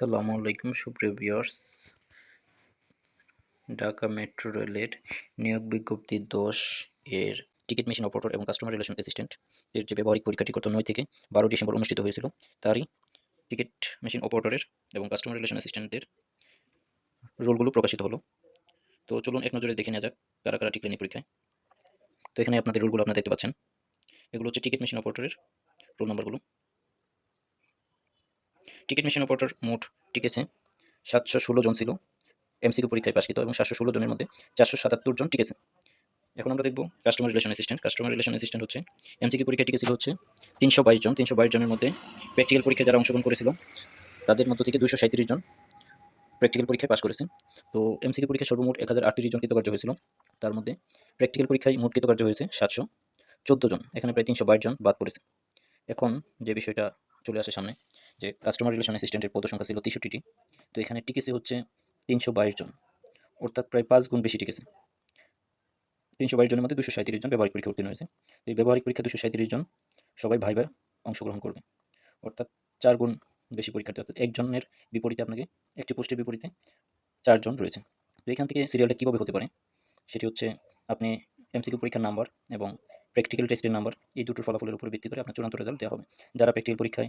আসসালামু আলাইকুম, সুপ্রিয় ভিউয়ার্স। ঢাকা মেট্রো রেলের নিয়োগ বিজ্ঞপ্তি দশ এর টিকিট মেশিন অপারেটর এবং কাস্টমার রিলেশন অ্যাসিস্ট্যান্ট এর যে ব্যবহারিক পরীক্ষাটি গত নয় থেকে বারো ডিসেম্বর অনুষ্ঠিত হয়েছিল, তারই টিকিট মেশিন অপারেটরের এবং কাস্টমার রিলেশন অ্যাসিস্ট্যান্টদের রোলগুলো প্রকাশিত হলো। তো চলুন এক নজরে দেখে নেওয়া যাক কারা কারা টিকলেন এই পরীক্ষায়। তো এখানে আপনাদের রোলগুলো আপনারা দেখতে পাচ্ছেন। এগুলো হচ্ছে টিকিট মেশিন অপারেটরের রোল নম্বরগুলো। টিকিট মেশিন অপারেটর মোট টিকেছে সাতশো ষোলো জন ছিল। এমসিকিউ পরীক্ষায় পাশকৃত এবং সাতশো ষোলো জনের মধ্যে চারশো সাতাত্তর জন টিকেছে। এখন আমরা দেখব customer relation assistant customer relation assistant হচ্ছে এমসিকিউ পরীক্ষায় টিকেছিল হচ্ছে তিনশো বাইশ জন। তিনশো বাইশ জনের মধ্যে প্র্যাকটিক্যাল পরীক্ষায় যারা অংশগ্রহণ করেছিল, তাদের মধ্য থেকে দুশো সাঁত্রিশ জন প্র্যাকটিক্যাল পরীক্ষায় পাশ করেছে। তো এমসিকিউ পরীক্ষায় সর্বমোট এক হাজার আটত্রিশ জন কৃতকার্য হয়েছিল। তার মধ্যে প্র্যাকটিক্যাল পরীক্ষায় মোট কৃতকার্য হয়েছে সাতশো চোদ্দ জন। এখানে প্রায় তিনশো বাইশ জন বাদ পড়েছে। এখন যে বিষয়টা চলে আসে সামনে যে কাস্টমার রিলেশন অ্যাসিস্ট্যান্টের পদ সংখ্যা ছিল তেষট্টিটি, তো এখানে টিকেছে হচ্ছে তিনশো বাইশ জন। অর্থাৎ প্রায় পাঁচ গুণ বেশি টিকেছে তিনশো বাইশ জনের মধ্যে দুশো সাঁত্রিশ জন ব্যবহারিক পরীক্ষা উত্তীর্ণ হয়েছে। এই ব্যবহারিক পরীক্ষা দুশো সাঁত্রিশ জন সবাই ভাইবার অংশগ্রহণ করবে। অর্থাৎ চার গুণ বেশি পরীক্ষার্থী, অর্থাৎ একজনের বিপরীতে আপনাকে, একটি পোস্টের বিপরীতে চারজন রয়েছে। তো এখান থেকে সিরিয়ালটা কীভাবে হতে পারে? সেটি হচ্ছে আপনি এমসিকিউ পরীক্ষার নাম্বার এবং প্র্যাকটিক্যাল টেস্টের নাম্বার এই দুটোর ফলাফলের উপর ভিত্তি করে আপনার চূড়ান্ত রেজাল্ট দেওয়া হবে। যারা প্র্যাকটিক্যাল পরীক্ষায়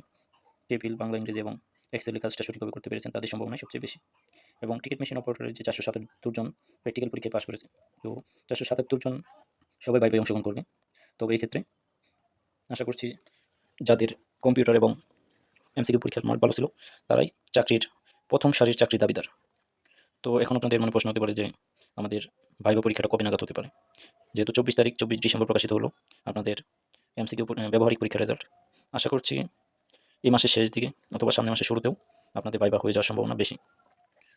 টেবিল, বাংলা, ইংরেজি এবং এক্সেলের কাজটা সঠিকভাবে করতে পেরেছেন, তাদের সম্ভাবনা সবচেয়ে বেশি। এবং টিকিট মেশিন অপারেটরের যে চারশো সাতাত্তর জন প্র্যাকটিক্যাল পরীক্ষায় পাশ করেছে, তো চারশো সাতাত্তর জন সবাই বাইবে অংশগ্রহণ করবে। তবে এই ক্ষেত্রে আশা করছি যাদের কম্পিউটার এবং এমসিকিউ পরীক্ষার মান ভালো ছিল, তারাই চাকরির প্রথম সারির চাকরির দাবিদার। তো এখন আপনাদের মনে প্রশ্ন হতে পারে যে আমাদের ভাইবা পরীক্ষাটা কবে নাগাদ হতে পারে? যেহেতু চব্বিশ তারিখ, চব্বিশ ডিসেম্বর প্রকাশিত হলো আপনাদের এমসিকিউ ব্যবহারিক পরীক্ষার রেজাল্ট আশা করছি এই মাসের শেষ দিকে অথবা সামনের মাসের শুরুতেও আপনাদের বাইবা হয়ে যাওয়ার সম্ভাবনা বেশি।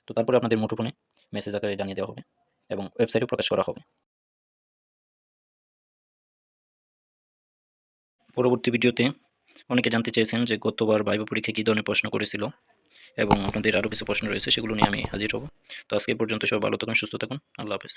তো তারপরে আপনাদের মুঠোফোনে মেসেজ আকারে জানিয়ে দেওয়া হবে এবং ওয়েবসাইটেও প্রকাশ করা হবে। পরবর্তী ভিডিওতে অনেকে জানতে চেয়েছেন যে গতবার বাইবা পরীক্ষায় কী ধরনের প্রশ্ন করেছিল এবং আপনাদের আরও কিছু প্রশ্ন রয়েছে সেগুলো নিয়ে আমি হাজির হব। তো আজকে পর্যন্ত সব ভালো থাকুন, সুস্থ থাকুন। আল্লাহ হাফেজ।